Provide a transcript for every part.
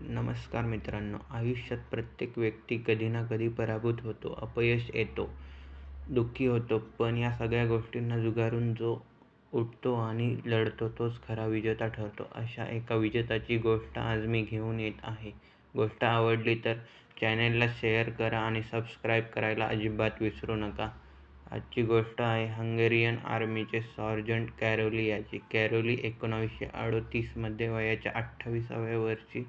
नमस्कार मित्रांनो आयुष्यात प्रत्येक व्यक्ती कधी ना कधी पराभूत होतो अपयश येतो दुःखी होतो पण या सगळ्या गोष्टींना जुगारून जो उठतो आणि लढतो तोच खरा विजेता ठरतो. अशा एका विजेत्याची गोष्ट आज मी घेऊन येत आहे. गोष्ट आवडली तर चॅनेलला शेअर करा आणि सबस्क्राईब करायला अजिबात विसरू नका. आजची गोष्ट आहे हंगेरियन आर्मीचे सॉर्जंट कॅरोली याची कॅरोली एकोणावीसशे अडोतीसमध्ये वयाच्या अठ्ठावीसाव्या वर्षी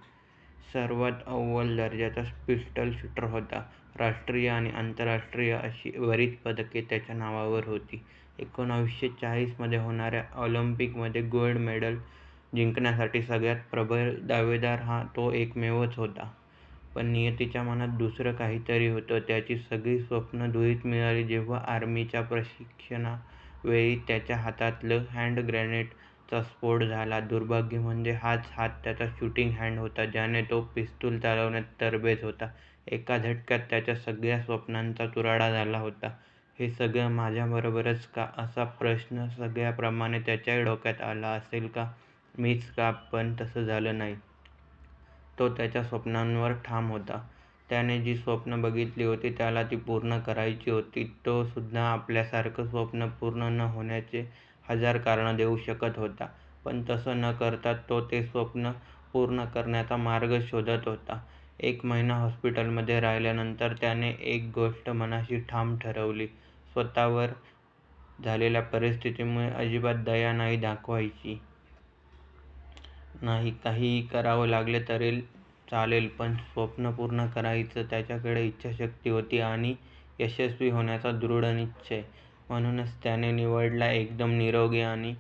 सर्वात अव्वल दर्जाचा पिस्टल शूटर होता. राष्ट्रीय आणि आंतरराष्ट्रीय अशी बरीच पदके त्याच्या नावावर होती. एकोणावीसशे चाळीसमध्ये होणाऱ्या ऑलिम्पिकमध्ये गोल्ड मेडल जिंकण्यासाठी सगळ्यात प्रबळ दावेदार हा तो एकमेवच होता. पण नियतीच्या मनात दुसरं काहीतरी होतं. त्याची सगळी स्वप्नं धुळीत मिळाली जेव्हा आर्मीच्या प्रशिक्षणावेळी त्याच्या हातातलं हँड चा स्फोट झाला. दुर्भाग्य म्हणजे हाच हात त्याचा शूटिंग हँड होता ज्याने तो पिस्तूल चालवण्यात तरबेज होता. एका झटक्यात त्याच्या सगळ्या स्वप्नांचा चुराडा झाला होता. हे सगळं माझ्याबरोबरच का असा प्रश्न सगळ्यांप्रमाणे त्याच्याही डोक्यात आला असेल का मीच का पण तसं झालं नाही. तो त्याच्या स्वप्नांवर ठाम होता. त्याने जी स्वप्न बघितली होती त्याला ती पूर्ण करायची होती. तो सुद्धा आपल्यासारखं स्वप्न पूर्ण न होण्याचे हजार कारणं देऊ शकत होता. पण तसं न करता तो ते स्वप्न पूर्ण करण्याचा मार्ग शोधत होता. एक महिना हॉस्पिटलमध्ये राहिल्यानंतर त्याने एक गोष्ट मनाशी ठाम ठरवली. स्वतःवर झालेल्या परिस्थितीमुळे अजिबात दया नाही दाखवायची. नाही, काहीही करावं लागले तरी चालेल पण स्वप्न पूर्ण करायचं. त्याच्याकडे इच्छाशक्ती होती आणि यशस्वी होण्याचा दृढ निश्चय. म्हणूनच त्याने निवडला एकदम निरोगी आणि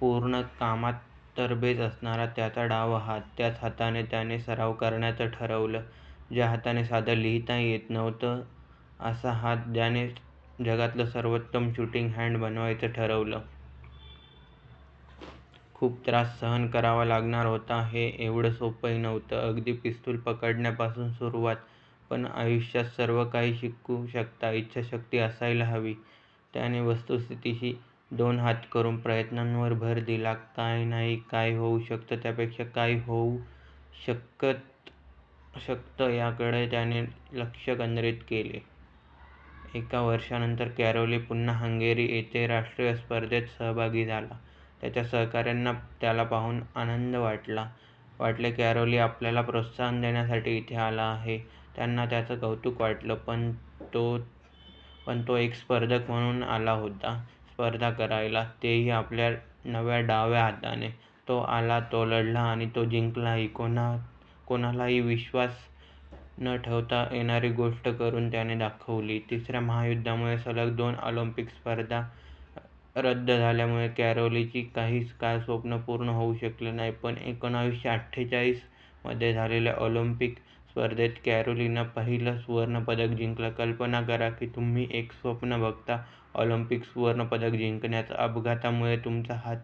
पूर्ण कामात तरबेज असणारा त्याचा डावा हात. त्याच हाताने त्याने सराव करण्याचं ठरवलं. ज्या हाताने साधं लिहिता येत नव्हतं असा हात ज्याने जगातलं सर्वोत्तम शूटिंग हँड बनवायचं ठरवलं. खूप त्रास सहन करावा लागणार होता. हे एवढं सोपंही नव्हतं. अगदी पिस्तूल पकडण्यापासून सुरुवात. पण आयुष्यात सर्व काही शिकू शकता इच्छाशक्ती असायला हवी. त्याने वस्तुस्थितीशी दोन हात करून प्रयत्नांवर भर दिला. काय नाही, काय होऊ शकतं त्यापेक्षा काय होऊ शकतं याकडे त्याने लक्ष केंद्रित केले एका वर्षानंतर कॅरोली पुन्हा हंगेरी येथे राष्ट्रीय स्पर्धेत सहभागी झाला. त्याच्या सहकाऱ्यांना त्याला पाहून आनंद वाटले. कॅरोली आपल्याला प्रोत्साहन देण्यासाठी इथे आला आहे. त्यांना त्याचं कौतुक वाटलं. पण तो पण तो एक स्पर्धक म्हणून आला होता स्पर्धा करायला. तेही आपल्या नव्या डाव्या हाताने. तो आला, तो लढला आणि तो जिंकलाही. कोणालाही विश्वास न ठेवता येणारी गोष्ट करून त्याने दाखवली. तिसऱ्या महायुद्धामुळे सलग दोन ऑलिम्पिक स्पर्धा रद्द झाल्यामुळे कॅरोलीची काही काळ स्वप्न पूर्ण होऊ शकले नाही पण एकोणावीसशे अठ्ठेचाळीसमध्ये झालेल्या ऑलिम्पिक स्पर्धेत कॅरोलीनं पहिलं सुवर्णपदक जिंकलं. कल्पना करा की तुम्ही एक स्वप्न बघता ऑलिम्पिक सुवर्णपदक जिंकण्याचं. अपघातामुळे तुमचा हात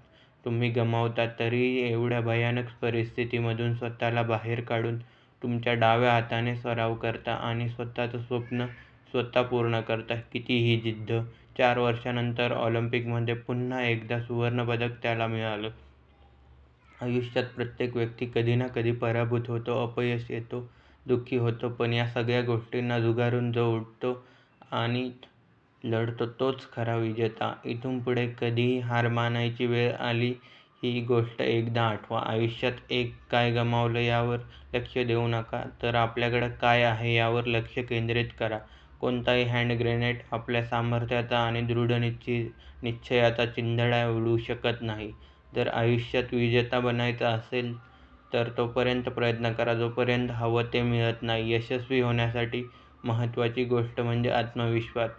तुम्ही गमावता. तरीही एवढ्या भयानक परिस्थितीमधून स्वतःला बाहेर काढून तुमच्या डाव्या हाताने सराव करता आणि स्वतःचं स्वप्न स्वतः पूर्ण करता. किती ही जिद्द. चार वर्षांनंतर ऑलिम्पिकमध्ये पुन्हा एकदा सुवर्णपदक त्याला मिळालं. आयुष्यात प्रत्येक व्यक्ती कधी ना कधी पराभूत होतो अपयश येतो दुःखी होतो पण या सगळ्या गोष्टींना झुगारून जो उठतो आणि लढतो तोच खरा विजेता. इथून पुढे कधीही हार मानायची वेळ आली ही गोष्ट एकदा आठवा. आयुष्यात एक काय गमावलं यावर लक्ष देऊ नका तर आपल्याकडं काय आहे यावर लक्ष केंद्रित करा. कोणताही हँड ग्रेनेड आपल्या सामर्थ्याचा आणि दृढ निश्चयाचा चिंधडा उडवू शकत नाही. जर आयुष्यात विजेता बनायचं असेल तर तोपर्यंत प्रयत्न करा जोपर्यंत हवं ते मिळत नाही. यशस्वी होण्यासाठी महत्त्वाची गोष्ट म्हणजे आत्मविश्वास.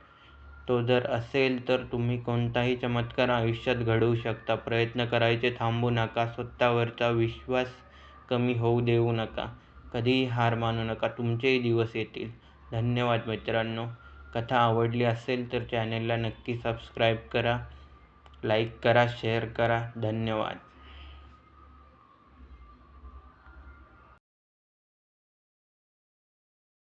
तो जर असेल तर तुम्ही कोणताही चमत्कार आयुष्यात घडवू शकता. प्रयत्न करायचे थांबू नका. स्वतःवरचा विश्वास कमी होऊ देऊ नका. कधीही हार मानू नका. तुमचेही दिवस येतील. धन्यवाद मित्रांनो. कथा आवडली असेल तर चॅनेलला नक्की सबस्क्राईब करा, लाईक करा, शेअर करा. धन्यवाद.